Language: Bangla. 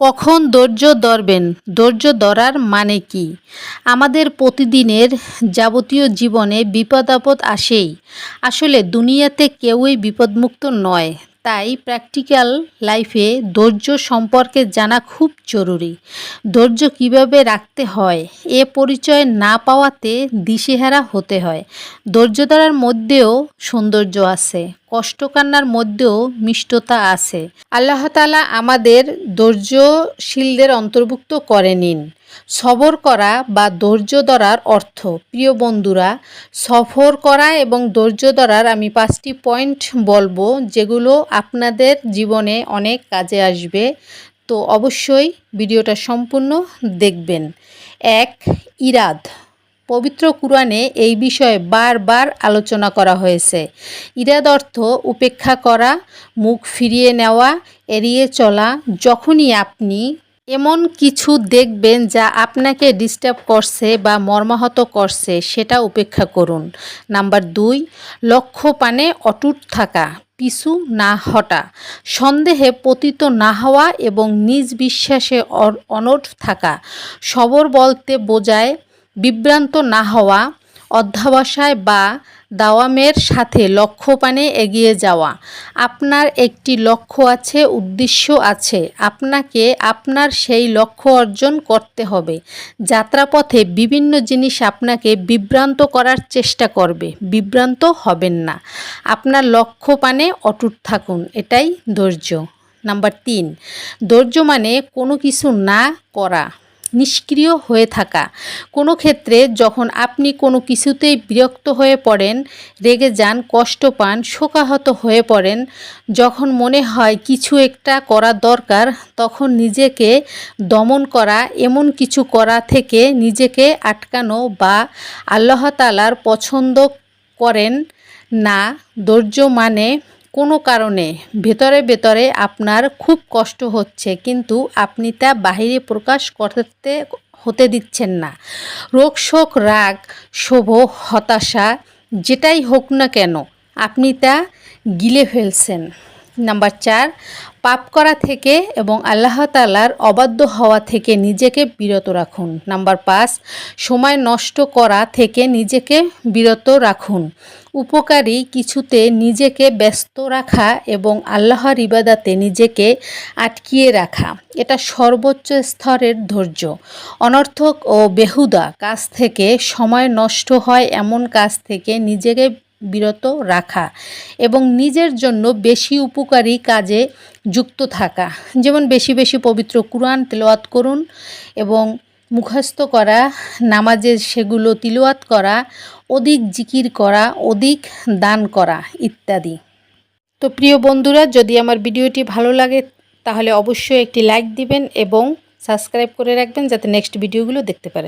কখন ধৈর্য ধরবেন? ধৈর্য ধরার মানে কি? আমাদের প্রতিদিনের যাবতীয় জীবনে বিপদ আপদ আসেই। আসলে দুনিয়াতে কেউই বিপদমুক্ত নয়। তাই প্র্যাকটিক্যাল লাইফে ধৈর্য সম্পর্কে জানা খুব জরুরি। ধৈর্য কীভাবে রাখতে হয়? এ পরিচয় না পাওয়াতে দিশেহারা হতে হয়। ধৈর্য ধরার মধ্যেও সৌন্দর্য আছে। কষ্টকান্নার মধ্যেও মিষ্টতা আছে। আল্লাহ তালা আমাদের ধৈর্যশীলদের অন্তর্ভুক্ত করে নিন। সবর করা বা ধৈর্য ধরার অর্থ, প্রিয় বন্ধুরা, সফর করা এবং ধৈর্য ধরার আমি পাঁচটি পয়েন্ট বলব যেগুলো আপনাদের জীবনে অনেক কাজে আসবে। তো অবশ্যই ভিডিওটা সম্পূর্ণ দেখবেন। এক, ইরাদ। পবিত্র কুরআনে এই বিষয়ে বারবার আলোচনা করা হয়েছে। ইরাদ অর্থ উপেক্ষা করা, মুখ ফিরিয়ে নেওয়া, এড়িয়ে চলা, যখনই আপনি এমন কিছু দেখবেন যা আপনাকে ডিস্টার্ব করছে বা মর্মাহত করছে, সেটা উপেক্ষা করুন। নাম্বার দুই, লক্ষ্য পানে অটুট থাকা, পিছু না হটা, সন্দেহে পতিত না হওয়া এবং নিজ বিশ্বাসে অনট থাকা, সবর বলতে বোঝায় বিভ্রান্ত না হওয়া, অধ্যাবসায় বা দাওয়ামের সাথে লক্ষ্যপানে এগিয়ে যাওয়া। আপনার একটি লক্ষ্য আছে, উদ্দেশ্য আছে। আপনাকে আপনার সেই লক্ষ্য অর্জন করতে হবে। যাত্রাপথে বিভিন্ন জিনিস আপনাকে বিভ্রান্ত করার চেষ্টা করবে। বিভ্রান্ত হবেন না। আপনার লক্ষ্য পানে অটুট থাকুন, এটাই ধৈর্য। নাম্বার তিন, ধৈর্য মানে কোনো কিছু না করা। নিষ্ক্রিয় হয়ে থাকা। কোনো ক্ষেত্রে যখন আপনি কোনো কিছুতেই বিরক্ত হয়ে পড়েন, রেগে যান, কষ্ট পান, শোকাহত হয়ে পড়েন, যখন মনে হয় কিছু একটা করা দরকার, তখন নিজেকে দমন করা, এমন কিছু করা থেকে নিজেকে আটকানো বা আল্লাহ তালার পছন্দ করেন না। ধৈর্য মানে কোনো কারণে ভেতরে ভেতরে আপনার খুব কষ্ট হচ্ছে, কিন্তু আপনি তা বাহিরে প্রকাশ করতে, হতে দিচ্ছেন না। রোগ, শোক, রাগ, শোভ, হতাশা, যেটাই হোক না কেন, আপনি তা গিলে ফেলছেন। নাম্বার চার, পাপ করা থেকে এবং আল্লাহ তালার অবাধ্য হওয়া থেকে নিজেকে বিরত রাখুন। নাম্বার পাঁচ, সময় নষ্ট করা থেকে নিজেকে বিরত রাখুন। উপকারী কিছুতে নিজেকে ব্যস্ত রাখা এবং আল্লাহর ইবাদাতে নিজেকে আটকিয়ে রাখা, এটা সর্বোচ্চ স্তরের ধৈর্য। অনর্থক ও বেহুদা কাজ থেকে সময় নষ্ট হয় এমন কাজ থেকে নিজেকে বিরত রাখা এবং নিজের জন্য বেশি উপকারী কাজে যুক্ত থাকা। যেমন বেশি বেশি পবিত্র কুরআন তেলাওয়াত করুন এবং মুখস্থ করা, নামাজে সেগুলো তিলওয়াত করা, অধিক জিকির করা, অধিক দান করা ইত্যাদি। তো প্রিয় বন্ধুরা, যদি আমার ভিডিওটি ভালো লাগে, তাহলে অবশ্যই একটি লাইক দিবেন এবং সাবস্ক্রাইব করে রাখবেন যাতে নেক্সট ভিডিওগুলো দেখতে পারেন।